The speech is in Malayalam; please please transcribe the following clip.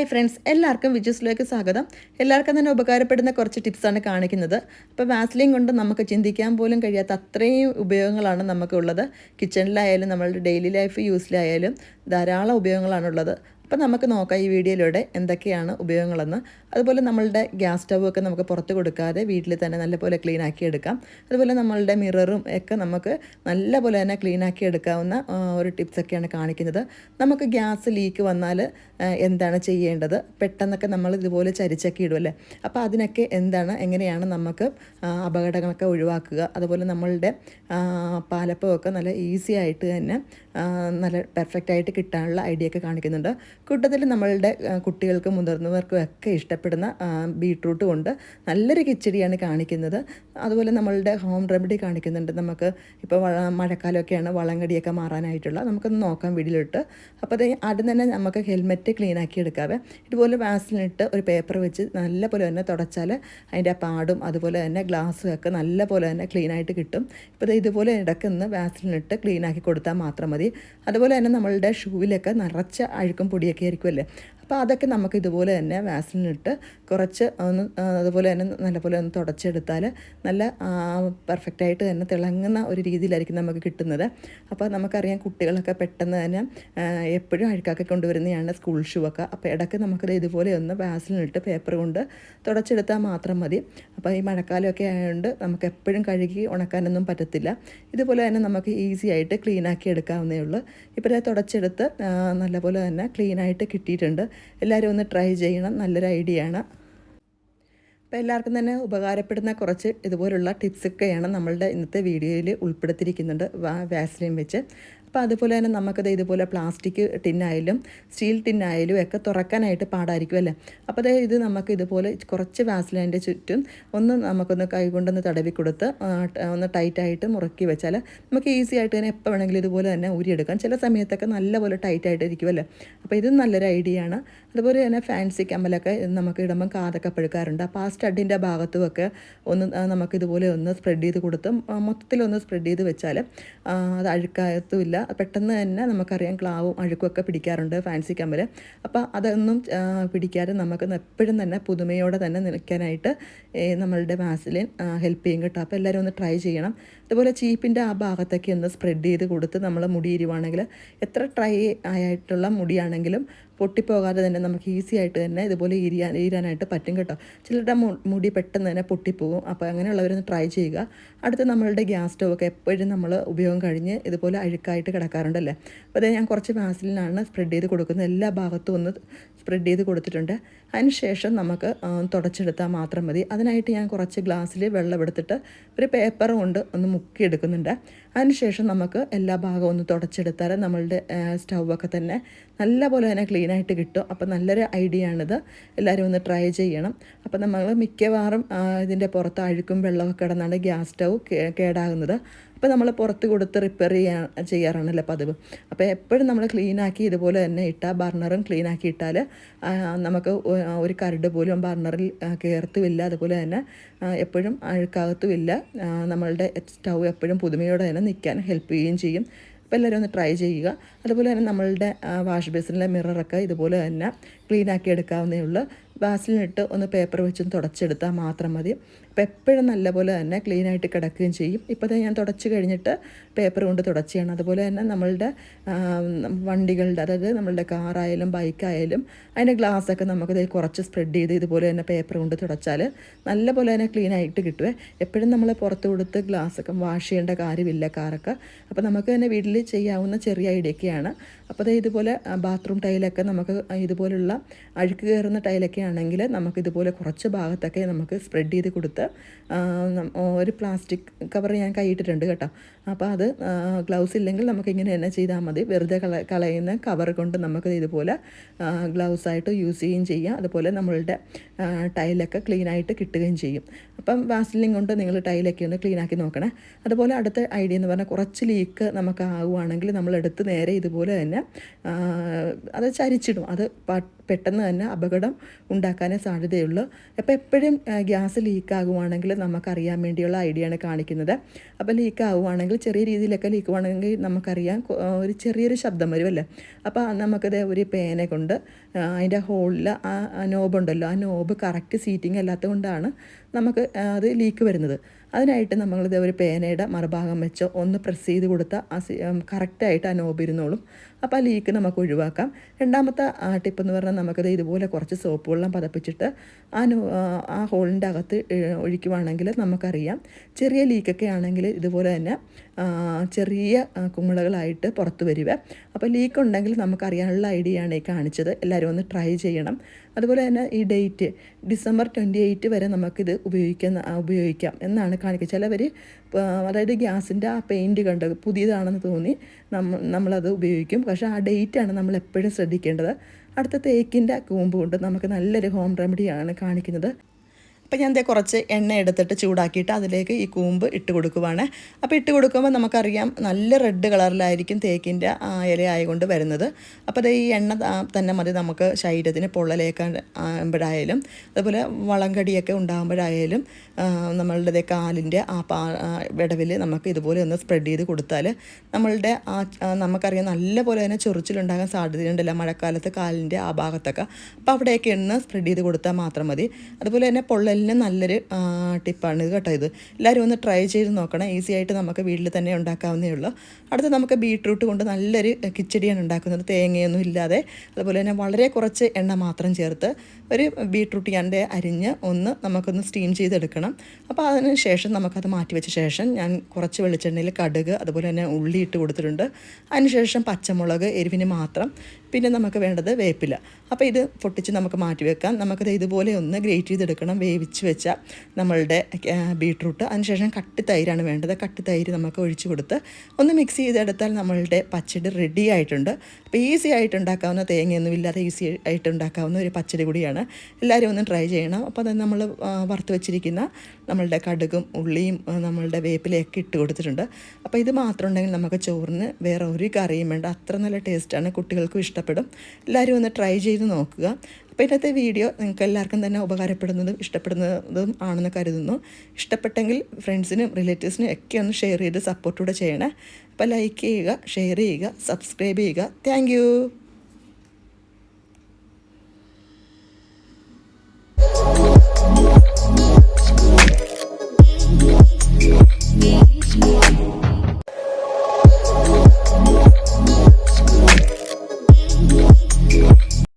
ഹായ് ഫ്രണ്ട്സ് എല്ലാവർക്കും വിജുസിലേക്ക് സ്വാഗതം. എല്ലാവർക്കും തന്നെ ഉപകാരപ്പെടുന്ന കുറച്ച് ടിപ്സാണ് കാണിക്കുന്നത്. അപ്പോൾ വാസ്ലിൻ കൊണ്ട് നമുക്ക് ചിന്തിക്കാൻ പോലും കഴിയാത്ത അത്രയും ഉപയോഗങ്ങളാണ് നമുക്കുള്ളത്. കിച്ചണിലായാലും നമ്മളുടെ ഡെയിലി ലൈഫ് യൂസിലായാലും ധാരാളം ഉപയോഗങ്ങളാണുള്ളത്. അപ്പോൾ നമുക്ക് നോക്കാം ഈ വീഡിയോയിലൂടെ എന്തൊക്കെയാണ് ഉപയോഗങ്ങളെന്ന്. അതുപോലെ നമ്മളുടെ ഗ്യാസ് സ്റ്റവ് ഒക്കെ നമുക്ക് പുറത്ത് കൊടുക്കാതെ വീട്ടിൽ തന്നെ നല്ലപോലെ ക്ലീൻ ആക്കി എടുക്കാം. അതുപോലെ നമ്മളുടെ മിററും ഒക്കെ നമുക്ക് നല്ലപോലെ തന്നെ ക്ലീൻ ആക്കി എടുക്കാവുന്ന ഒരു ടിപ്സൊക്കെയാണ് കാണിക്കുന്നത്. നമുക്ക് ഗ്യാസ് ലീക്ക് വന്നാൽ എന്താണ് ചെയ്യേണ്ടത്? പെട്ടെന്നൊക്കെ നമ്മൾ ഇതുപോലെ ചരിച്ചൊക്കെ ഇടുമല്ലേ അപ്പോൾ അതിനൊക്കെ എന്താണ് എങ്ങനെയാണ് നമുക്ക് അപകടങ്ങളൊക്കെ ഒഴിവാക്കുക? അതുപോലെ നമ്മളുടെ പാലപ്പമൊക്കെ നല്ല ഈസി ആയിട്ട് തന്നെ നല്ല പെർഫെക്റ്റ് ആയിട്ട് കിട്ടാനുള്ള ഐഡിയ ഒക്കെ കാണിക്കുന്നുണ്ട്. കൂട്ടത്തിൽ നമ്മളുടെ കുട്ടികൾക്കും മുതിർന്നവർക്കും ഒക്കെ ഇഷ്ടപ്പെടുന്ന ബീട്രൂട്ട് കൊണ്ട് നല്ലൊരു കിച്ചടിയാണ് കാണിക്കുന്നത്. അതുപോലെ നമ്മളുടെ ഹോം റെമഡി കാണിക്കുന്നുണ്ട്. നമുക്ക് ഇപ്പോൾ മഴക്കാലമൊക്കെയാണ് വളങ്കടിയൊക്കെ മാറാനായിട്ടുള്ള. നമുക്കൊന്ന് നോക്കാം വീട്ടിലിട്ട്. അപ്പോൾ അത് ആദ്യം തന്നെ നമുക്ക് ഹെൽമെറ്റ് ക്ലീൻ ആക്കി എടുക്കാവേ. ഇതുപോലെ വാസിലിട്ട് ഒരു പേപ്പർ വെച്ച് നല്ല പോലെ തന്നെ തുടച്ചാൽ അതിന്റെ പാടും. അതുപോലെ തന്നെ ഗ്ലാസ്സും ഒക്കെ നല്ല പോലെ തന്നെ ക്ലീൻ ആയിട്ട് കിട്ടും. ഇപ്പോൾ ഇതുപോലെ ഇടയ്ക്കൊന്ന് വാസിലിട്ട് ക്ലീൻ ആക്കി കൊടുത്താൽ മാത്രം മതി. അതുപോലെ തന്നെ നമ്മളുടെ ഷൂവിലൊക്കെ നിറച്ച അഴുക്കും പൊടിയൊക്കെ ആയിരിക്കുമല്ലേ അപ്പോൾ അതൊക്കെ നമുക്ക് ഇതുപോലെ തന്നെ വാസിലിട്ട് കുറച്ച് ഒന്ന് അതുപോലെ തന്നെ നല്ലപോലെ ഒന്ന് തുടച്ചെടുത്താൽ നല്ല പെർഫെക്റ്റായിട്ട് തന്നെ തിളങ്ങുന്ന ഒരു രീതിയിലായിരിക്കും നമുക്ക് കിട്ടുന്നത്. അപ്പോൾ നമുക്കറിയാം കുട്ടികളൊക്കെ പെട്ടെന്ന് തന്നെ എപ്പോഴും അഴുക്കാക്കി കൊണ്ടുവരുന്നതാണ് സ്കൂൾ ഷൂ ഒക്കെ. അപ്പോൾ ഇടയ്ക്ക് നമുക്കത് ഇതുപോലെ ഒന്ന് വാസിലിട്ട് പേപ്പർ കൊണ്ട് തുടച്ചെടുത്താൽ മാത്രം മതി. അപ്പോൾ ഈ മഴക്കാലമൊക്കെ ആയതുകൊണ്ട് നമുക്ക് എപ്പോഴും കഴുകി ഉണക്കാനൊന്നും പറ്റത്തില്ല. ഇതുപോലെ തന്നെ നമുക്ക് ഈസി ആയിട്ട് ക്ലീനാക്കി എടുക്കാവുന്നേ ഉള്ളൂ. ഇപ്പോൾ തുടച്ചെടുത്ത് നല്ലപോലെ തന്നെ ക്ലീനായിട്ട് കിട്ടിയിട്ടുണ്ട്. എല്ലാവരും ഒന്ന് ട്രൈ ചെയ്യണം. നല്ലൊരു ഐഡിയ ആണ്. അപ്പോൾ എല്ലാവർക്കും തന്നെ ഉപകാരപ്പെടുന്ന കുറച്ച് ഇതുപോലുള്ള ടിപ്സൊക്കെയാണ് നമ്മളുടെ ഇന്നത്തെ വീഡിയോയിൽ ഉൾപ്പെടുത്തിയിരിക്കുന്നുണ്ട് വാ- വാസ്ലിൻ വെച്ച്. അപ്പോൾ അതുപോലെ തന്നെ നമുക്കത് ഇതുപോലെ പ്ലാസ്റ്റിക് ടിന്നായാലും സ്റ്റീൽ ടിന്നായാലും ഒക്കെ തുറക്കാനായിട്ട് പാടായിരിക്കും അല്ലേ? അപ്പോൾ അതായത് ഇത് നമുക്ക് ഇതുപോലെ കുറച്ച് വാസ്ലിന്റെ ചുറ്റും ഒന്ന് നമുക്കൊന്ന് കൈകൊണ്ടൊന്ന് തടവി കൊടുത്ത് ഒന്ന് ടൈറ്റായിട്ട് മുറുക്കി വെച്ചാൽ നമുക്ക് ഈസി ആയിട്ട് തന്നെ എപ്പോൾ വേണമെങ്കിലും ഇതുപോലെ തന്നെ ഊരിയെടുക്കാം. ചില സമയത്തൊക്കെ നല്ലപോലെ ടൈറ്റായിട്ട് ഇരിക്കുമല്ലേ അപ്പോൾ ഇതും നല്ലൊരു ഐഡിയ ആണ്. അതുപോലെ തന്നെ ഫാൻസി കമ്മലൊക്കെ നമുക്ക് ഇടുമ്പം കാതൊക്കെ പഴുക്കാറുണ്ട്. അപ്പോൾ ആ സ്റ്റഡിന്റെ ഭാഗത്തുമൊക്കെ ഒന്ന് നമുക്കിതുപോലെ ഒന്ന് സ്പ്രെഡ് ചെയ്ത് കൊടുത്തും മൊത്തത്തിലൊന്ന് സ്പ്രെഡ് ചെയ്ത് വെച്ചാൽ അത് അഴുക്കാകത്തുമില്ല പെട്ടെന്ന് തന്നെ നമുക്കറിയാം ക്ലാവും അഴുക്കുമൊക്കെ പിടിക്കാറുണ്ട് ഫാൻസി കമ്മൽ അപ്പോൾ അതൊന്നും പിടിക്കാതെ നമുക്ക് എപ്പോഴും തന്നെ പുതുമയോടെ തന്നെ നിൽക്കാനായിട്ട് നമ്മളുടെ വാസിലിൻ ഹെൽപ്പ് ചെയ്യും കേട്ടോ. അപ്പോൾ എല്ലാവരും ഒന്ന് ട്രൈ ചെയ്യണം. അതുപോലെ ചീപ്പിന്റെ ആ ഭാഗത്തൊക്കെ ഒന്ന് സ്പ്രെഡ് ചെയ്ത് കൊടുത്ത് നമ്മൾ മുടി ഇരുവാണെങ്കിൽ എത്ര ട്രൈ ആയിട്ടുള്ള മുടിയാണെങ്കിലും പൊട്ടിപ്പോകാതെ തന്നെ നമുക്ക് ഈസി ആയിട്ട് തന്നെ ഇതുപോലെ ഇരിയാൻ ഈരാനായിട്ട് പറ്റും കേട്ടോ. ചിലരുടെ മുടി പെട്ടെന്ന് തന്നെ പൊട്ടിപ്പോകും. അപ്പോൾ അങ്ങനെയുള്ളവരൊന്ന് ട്രൈ ചെയ്യുക. അടുത്ത നമ്മളുടെ ഗ്യാസ് സ്റ്റവ് ഒക്കെ എപ്പോഴും നമ്മൾ ഉപയോഗം കഴിഞ്ഞ് ഇതുപോലെ അഴുക്കായിട്ട് കിടക്കാറുണ്ടല്ലേ? അപ്പോൾ അത് ഞാൻ കുറച്ച് വാസിലിനാണ് സ്പ്രെഡ് ചെയ്ത് കൊടുക്കുന്നത്. എല്ലാ ഭാഗത്തും ഒന്ന് സ്പ്രെഡ് ചെയ്ത് കൊടുത്തിട്ടുണ്ട്. അതിന് ശേഷം നമുക്ക് തുടച്ചെടുത്താൽ മാത്രം മതി. അതിനായിട്ട് ഞാൻ കുറച്ച് ഗ്ലാസ്സിൽ വെള്ളം എടുത്തിട്ട് ഒരു പേപ്പർ കൊണ്ട് ഒന്ന് മുക്കിയെടുക്കുന്നുണ്ട്. അതിനുശേഷം നമുക്ക് എല്ലാ ഭാഗവും ഒന്ന് തുടച്ചെടുത്താൽ നമ്മളുടെ സ്റ്റൗവൊക്കെ തന്നെ നല്ല പോലെ തന്നെ ക്ലീൻ ആയിട്ട് കിട്ടും. അപ്പോൾ നല്ലൊരു ഐഡിയ ആണിത്. എല്ലാവരും ഒന്ന് ട്രൈ ചെയ്യണം. അപ്പോൾ നമ്മൾ മിക്കവാറും ഇതിന്റെ പുറത്ത് അഴുക്കും വെള്ളമൊക്കെ കിടന്നാണ് ഗ്യാസ് സ്റ്റൗ കേടാകുന്നത്. അപ്പോൾ നമ്മൾ പുറത്ത് കൊടുത്ത് റിപ്പയർ ചെയ്യാൻ ചെയ്യാറാണല്ലോ പതിവ്. അപ്പോൾ എപ്പോഴും നമ്മൾ ക്ലീനാക്കി ഇതുപോലെ തന്നെ ഇട്ടാൽ ബർണറും ക്ലീനാക്കി ഇട്ടാൽ നമുക്ക് ഒരു കരട് പോലും ബർണറിൽ കയർത്തുമില്ല അതുപോലെ തന്നെ എപ്പോഴും അഴുക്കാകത്തുമില്ല. നമ്മളുടെ സ്റ്റൗ എപ്പോഴും പുതുമയോടെ തന്നെ നിൽക്കാൻ ഹെൽപ്പ് ചെയ്യുകയും ചെയ്യും. അപ്പോൾ എല്ലാവരും ഒന്ന് ട്രൈ ചെയ്യുക. അതുപോലെ തന്നെ നമ്മളുടെ വാഷ് ബേസിനിലെ മിററൊക്കെ ഇതുപോലെ തന്നെ ക്ലീനാക്കി എടുക്കാവുന്നേ ഉള്ളൂ. വാസിലിനിട്ട് ഒന്ന് പേപ്പർ വെച്ചും തുടച്ചെടുത്താൽ മാത്രം മതി. അപ്പോൾ എപ്പോഴും നല്ലപോലെ തന്നെ ക്ലീൻ ആയിട്ട് കിടക്കുകയും ചെയ്യും. ഇപ്പോൾ ഞാൻ തുടച്ച് കഴിഞ്ഞിട്ട് പേപ്പർ കൊണ്ട് തുടക്കുകയാണ് അതുപോലെ തന്നെ നമ്മളുടെ വണ്ടികളുടെ അതായത് നമ്മളുടെ കാറായാലും ബൈക്കായാലും അതിന്റെ ഗ്ലാസ്സൊക്കെ നമുക്ക് ഇതിൽ കുറച്ച് സ്പ്രെഡ് ചെയ്ത് ഇതുപോലെ തന്നെ പേപ്പർ കൊണ്ട് തുടച്ചാൽ നല്ലപോലെ തന്നെ ക്ലീൻ ആയിട്ട് കിട്ടുമേ എപ്പോഴും നമ്മൾ പുറത്ത് കൊടുത്ത് ഗ്ലാസ്സൊക്കെ വാഷ് ചെയ്യേണ്ട കാര്യമില്ല കാറൊക്കെ. അപ്പോൾ നമുക്ക് തന്നെ വീട്ടിൽ ചെയ്യാവുന്ന ചെറിയ ഐഡിയൊക്കെയാണ് അപ്പോൾ അത് ഇതുപോലെ ബാത്റൂം ടൈലൊക്കെ നമുക്ക് ഇതുപോലുള്ള അഴുക്ക് കയറുന്ന ടൈലൊക്കെ ആണെങ്കിൽ നമുക്ക് ഇതുപോലെ കുറച്ച് ഭാഗത്തൊക്കെ നമുക്ക് സ്പ്രെഡ് ചെയ്ത് കൊടുത്ത് ഒരു പ്ലാസ്റ്റിക് കവർ ഞാൻ കൈയിട്ടിട്ടുണ്ട് കേട്ടോ. അപ്പോൾ അത് ഗ്ലൗസ് ഇല്ലെങ്കിൽ നമുക്ക് ഇങ്ങനെ തന്നെ ചെയ്താൽ മതി. വെറുതെ കള കളയുന്ന കവർ കൊണ്ട് നമുക്ക് ഇതുപോലെ ഗ്ലൗസ് ആയിട്ട് യൂസ് ചെയ്യുകയും ചെയ്യാം. അതുപോലെ നമ്മളുടെ ടൈലൊക്കെ ക്ലീൻ ആയിട്ട് കിട്ടുകയും ചെയ്യും. അപ്പം വാസ്ലിൻ കൊണ്ട് നിങ്ങൾ ടൈലൊക്കെ ഒന്ന് ക്ലീൻ ആക്കി നോക്കണേ. അതുപോലെ അടുത്ത ഐഡിയ എന്ന് പറഞ്ഞാൽ കുറച്ച് ലീക്ക് നമുക്ക് ആവുകയാണെങ്കിൽ നമ്മളെടുത്ത് നേരെ ഇതുപോലെ തന്നെ അത് ചരിച്ചിടും. അത് പെട്ടെന്ന് തന്നെ അപകടം ഉണ്ടാക്കാനേ സാധ്യതയുള്ളൂ. അപ്പോൾ എപ്പോഴും ഗ്യാസ് ലീക്ക് ആകുവാണെങ്കിൽ നമുക്കറിയാൻ വേണ്ടിയുള്ള ഐഡിയയാണ് കാണിക്കുന്നത്. അപ്പോൾ ലീക്ക് ആകുവാണെങ്കിൽ ചെറിയ രീതിയിലൊക്കെ ലീക്ക് ആണെങ്കിൽ നമുക്കറിയാം ഒരു ചെറിയൊരു ശബ്ദം വരുമല്ലേ അപ്പോൾ നമുക്കത് ഒരു പേന കൊണ്ട് അതിന്റെ ഹോളിൽ ആ നോബുണ്ടല്ലോ. ആ നോബ് കറക്റ്റ് സീറ്റിംഗ് അല്ലാത്തത് കൊണ്ടാണ് നമുക്ക് അത് ലീക്ക് വരുന്നത്. അതിനായിട്ട് നമ്മളിത് ഒരു പേനയുടെ മറുഭാഗം വെച്ച് ഒന്ന് പ്രസ് ചെയ്ത് കൊടുത്താൽ ആ കറക്റ്റായിട്ട് ആ നോബ് ഇരുന്നോളും. അപ്പോൾ ആ ലീക്ക് നമുക്ക് ഒഴിവാക്കാം. രണ്ടാമത്തെ ടിപ്പ് എന്ന് പറഞ്ഞാൽ നമുക്കത് ഇതുപോലെ കുറച്ച് സോപ്പ് വെള്ളം പതപ്പിച്ചിട്ട് ആ ആ, ഹോളിന്റെ അകത്ത് ഒഴിക്കുവാണെങ്കിൽ നമുക്കറിയാം. ചെറിയ ലീക്കൊക്കെ ആണെങ്കിൽ ഇതുപോലെ തന്നെ ചെറിയ കുമിളകളായിട്ട് പുറത്ത് വരിക. അപ്പോൾ ലീക്ക് ഉണ്ടെങ്കിൽ നമുക്കറിയാനുള്ള ഐഡിയ ആണ് ഈ കാണിച്ചത്. എല്ലാവരും ഒന്ന് ട്രൈ ചെയ്യണം. അതുപോലെ തന്നെ ഈ ഡേറ്റ് ഡിസംബർ ട്വന്റി എയ്റ്റ് വരെ നമുക്കിത് ഉപയോഗിക്കുന്ന ഉപയോഗിക്കാം എന്നാണ് കാണിക്കുക. ചിലവർ അതായത് ഗ്യാസിന്റെ ആ പെയിന്റ് കണ്ട് പുതിയതാണെന്ന് തോന്നി നമ്മൾ നമ്മളത് ഉപയോഗിക്കും. പക്ഷേ ആ ഡേറ്റാണ് നമ്മൾ എപ്പോഴും ശ്രദ്ധിക്കേണ്ടത്. അടുത്ത തേക്കിന്റെ കൂമ്പ് കൊണ്ട് നമുക്ക് നല്ലൊരു ഹോം റെമഡിയാണ് കാണിക്കുന്നത്. അപ്പോൾ ഞാൻ ദേ കുറച്ച് എണ്ണ എടുത്തിട്ട് ചൂടാക്കിയിട്ട് അതിലേക്ക് ഈ കൂമ്പ് ഇട്ട് കൊടുക്കുവാണ്. അപ്പോൾ ഇട്ട് കൊടുക്കുമ്പോൾ നമുക്കറിയാം നല്ല റെഡ് കളറിലായിരിക്കും തേക്കിന്റെ ഇല ആയതുകൊണ്ട് വരുന്നത്. അപ്പോൾ ഈ എണ്ണ തന്നെ മതി നമുക്ക് ശരീരത്തിന് പൊള്ളലേക്കാൻ ആകുമ്പോഴായാലും അതുപോലെ വളങ്കടിയൊക്കെ ഉണ്ടാകുമ്പോഴായാലും നമ്മളുടെ കാലിന്റെ ആ പാ വിടവിൽ നമുക്ക് ഇതുപോലെ ഒന്ന് സ്പ്രെഡ് ചെയ്ത് കൊടുത്താൽ നമ്മളുടെ ആ നമുക്കറിയാം നല്ല പോലെ തന്നെ ചൊറിച്ചിലുണ്ടാകാൻ സാധ്യതയുണ്ടല്ലോ മഴക്കാലത്ത് കാലിന്റെ ആ ഭാഗത്തൊക്കെ. അപ്പോൾ അവിടെയൊക്കെ എണ്ണ സ്പ്രെഡ് ചെയ്ത് കൊടുത്താൽ മാത്രം മതി. അതുപോലെ തന്നെ പൊള്ളലിന് നല്ലൊരു ടിപ്പാണ് കേട്ടോ ഇത്. എല്ലാവരും ഒന്ന് ട്രൈ ചെയ്ത് നോക്കണം. ഈസി ആയിട്ട് നമുക്ക് വീട്ടിൽ തന്നെ ഉണ്ടാക്കാവുന്നേ ഉള്ളൂ. അടുത്ത് നമുക്ക് ബീട്രൂട്ട് കൊണ്ട് നല്ലൊരു കിച്ചടിയാണ് ഉണ്ടാക്കുന്നത്. തേങ്ങയൊന്നും ഇല്ലാതെ. അതുപോലെ തന്നെ വളരെ കുറച്ച് എണ്ണ മാത്രം ചേർത്ത് ഒരു ബീട്രൂട്ട് ഞാൻ അരിഞ്ഞ് ഒന്ന് നമുക്കൊന്ന് സ്റ്റീം ചെയ്തെടുക്കണം. അപ്പോൾ അതിന് ശേഷം നമുക്കത് മാറ്റി വെച്ച ശേഷം ഞാൻ കുറച്ച് വെളിച്ചെണ്ണയിൽ കടുക് അതുപോലെ തന്നെ ഉള്ളി ഇട്ട് കൊടുത്തിട്ടുണ്ട്. അതിനുശേഷം പച്ചമുളക് എരിവിന് മാത്രം. പിന്നെ നമുക്ക് വേണ്ടത് വേപ്പില. അപ്പോൾ ഇത് പൊട്ടിച്ച് നമുക്ക് മാറ്റി വെക്കാം. നമുക്കത് ഇതുപോലെ ഒന്ന് ഗ്രേറ്റ് ചെയ്തെടുക്കണം. വേവിച്ച് വെച്ച നമ്മളുടെ ബീട്രൂട്ട്. അതിനുശേഷം കട്ടി തൈരാണ് വേണ്ടത്. കട്ടി തൈര് നമുക്ക് ഒഴിച്ചു കൊടുത്ത് ഒന്ന് മിക്സ് ചെയ്തെടുത്താൽ നമ്മളുടെ പച്ചടി റെഡി ആയിട്ടുണ്ട്. അപ്പോൾ ഈസി ആയിട്ട് ഉണ്ടാക്കാവുന്ന തേങ്ങയൊന്നും ഇല്ലാതെ ഈസി ആയിട്ട് ഉണ്ടാക്കാവുന്ന ഒരു പച്ചടി കൂടിയാണ്. എല്ലാവരും ഒന്ന് ട്രൈ ചെയ്യണം. അപ്പോൾ അത് നമ്മൾ വറുത്ത് വെച്ചിരിക്കുന്ന നമ്മളുടെ കടുകും ഉള്ളിയും നമ്മളുടെ വേപ്പിലയൊക്കെ ഇട്ട് കൊടുത്തിട്ടുണ്ട്. അപ്പോൾ ഇത് മാത്രം ഉണ്ടെങ്കിൽ നമുക്ക് ചോറിന് വേറെ ഒരു കറിയും വേണ്ട. അത്ര നല്ല ടേസ്റ്റാണ് കുട്ടികൾക്കും ഇഷ്ടപ്പെടും. എല്ലാവരും ഒന്ന് ട്രൈ ചെയ്ത് നോക്കുക. അപ്പോൾ ഇന്നത്തെ വീഡിയോ നിങ്ങൾക്ക് എല്ലാവർക്കും തന്നെ ഉപകാരപ്പെടുന്നതും ഇഷ്ടപ്പെടുന്നതും ആണെന്ന് കരുതുന്നു. ഇഷ്ടപ്പെട്ടെങ്കിൽ ഫ്രണ്ട്സിനും റിലേറ്റീവ്സിനും ഒക്കെ ഒന്ന് ഷെയർ ചെയ്ത് സപ്പോർട്ടൂടെ ചെയ്യണേ. അപ്പോൾ ലൈക്ക് ചെയ്യുക ഷെയർ ചെയ്യുക സബ്സ്ക്രൈബ് ചെയ്യുക. താങ്ക്